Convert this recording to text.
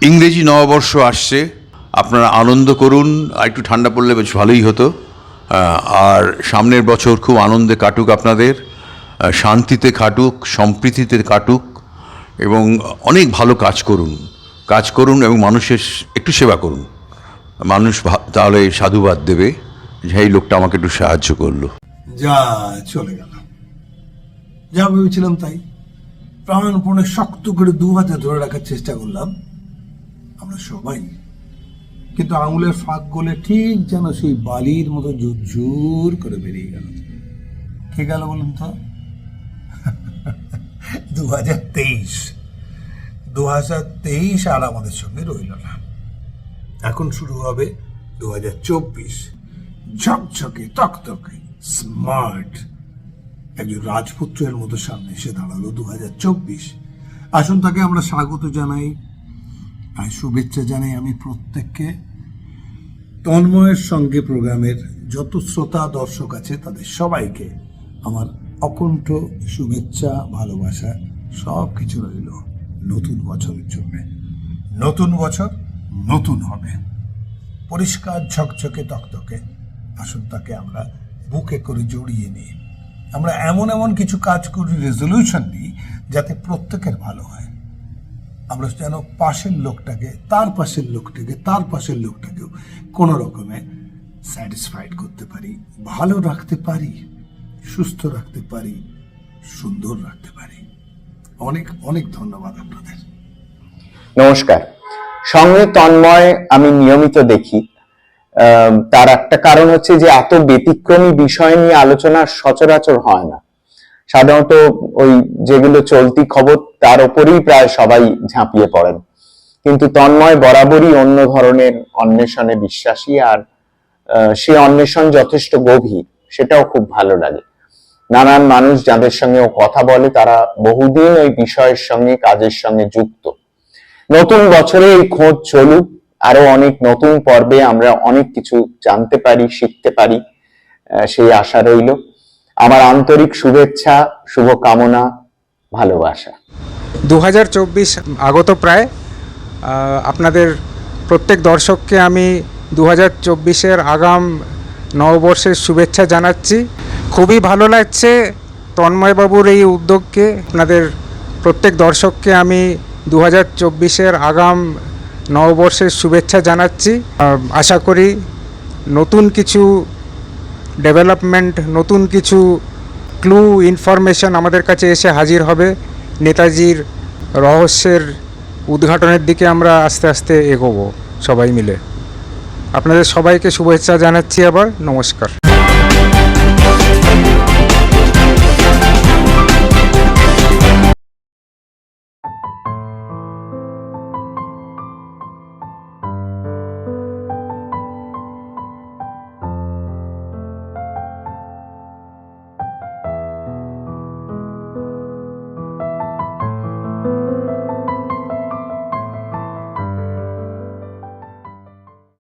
ইংরেজি নববর্ষ আসছে, আপনারা আনন্দ করুন আর একটু ঠান্ডা পড়লে বেশ ভালোই হতো। আর সামনের বছর খুব আনন্দে কাটুক আপনাদের শান্তিতে কাটুক, সম্প্রীতিতে কাটুক, এবং অনেক ভালো কাজ করুন। কাজ করুন এবং মানুষের একটু সেবা করুন। মানুষ তাহলে সাধুবাদ দেবে। যে এই লোকটা আমাকে একটু সাহায্য করল। যা চলে গেল। যা ভেবেছিলাম তাই। প্রাণপণে শক্ত করে দু হাতে ধরে রাখার চেষ্টা করলাম। আমরা সবাই। কিন্তু আঙুলের ফাঁক গলে ঠিক যেন সেই বালির মতো জুর করে বেরিয়ে গেল। কে গেল বলুন তো? দু হাজার তেইশ। দু হাজার তেইশ আর আমাদের সঙ্গে রইল না। এখন শুরু হবে দু হাজার চব্বিশ। ঝকঝকে, তকতকে, স্মার্ট। একজন রাজপুত্রের মতো সামনে এসে দাঁড়াল দু হাজার চব্বিশ। আসুন তাকে আমরা স্বাগত জানাই। আর শুভেচ্ছা জানাই আমি প্রত্যেককে। তন্ময়ের সঙ্গে প্রোগ্রামের যত শ্রোতা, দর্শক আছে, তাদের সবাইকে আমার অকণ্ঠ শুভেচ্ছা, ভালোবাসা সব কিছু রইল নতুন বছরের জন্য। নতুন বছর নতুন হবে। পরিষ্কার, ঝকঝকে, তকতকে। আসুন তাকে আমরা বুকে করে জড়িয়ে নিই। আমরা এমন এমন কিছু কাজ করি রেজলিউশন নিই, যাতে প্রত্যেকের ভালো হয়। আমরা যেন পাশের লোকটাকে, তার পাশের লোকটাকে, তার পাশের লোকটাকেও কোনো রকমে স্যাটিসফাইড করতে পারি, ভালো রাখতে পারি, সুস্থ রাখতে পারি, সুন্দর রাখতে পারি। অনেক অনেক ধন্যবাদ আপনাদের। নমস্কার। সঙ্গে তন্ময় আমি নিয়মিত দেখি। তার একটা কারণ হচ্ছে যে এত ব্যতিক্রমী বিষয় নিয়ে আলোচনা সচরাচর হয় না। সাধারণত ওই যেগুলো চলতি খবর, তার উপরেই প্রায় সবাই ঝাঁপিয়ে পড়েন। কিন্তু তন্ময় বরাবরই অন্য ধরনের অন্বেষণে বিশ্বাসী আর সে অন্বেষণ যথেষ্ট গভীর, সেটাও খুব ভালো লাগে। নানান মানুষ যাদের সঙ্গে ও কথা বলে, তারা বহুদিন ওই বিষয়ের সঙ্গে, কাজের সঙ্গে যুক্ত। নতুন বছরে এই খোঁজ চলুক আরও অনেক নতুন পর্বে আমরা অনেক কিছু জানতে পারি, শিখতে পারি সেই আশা রইল। আমার আন্তরিক শুভেচ্ছা, শুভকামনা, ভালোবাসা। দু হাজার চব্বিশ আগত প্রায় আপনাদের প্রত্যেক দর্শককে আমি দু হাজার আগাম নববর্ষের শুভেচ্ছা জানাচ্ছি। খুবই ভালো লাগছে তন্ময়বাবুর এই উদ্যোগকে। আপনাদের প্রত্যেক দর্শককে আমি দু হাজার আগাম নববর্ষের শুভেচ্ছা জানাচ্ছি। আশা করি নতুন কিছু ডেভেলপমেন্ট, নতুন কিছু ক্লু, ইনফরমেশন আমাদের কাছে এসে হাজির হবে। নেতাজির রহস্যের উদ্ঘাটনের দিকে আমরা আস্তে আস্তে এগোবো সবাই মিলে। আপনাদের সবাইকে শুভেচ্ছা জানাচ্ছি আবার। নমস্কার।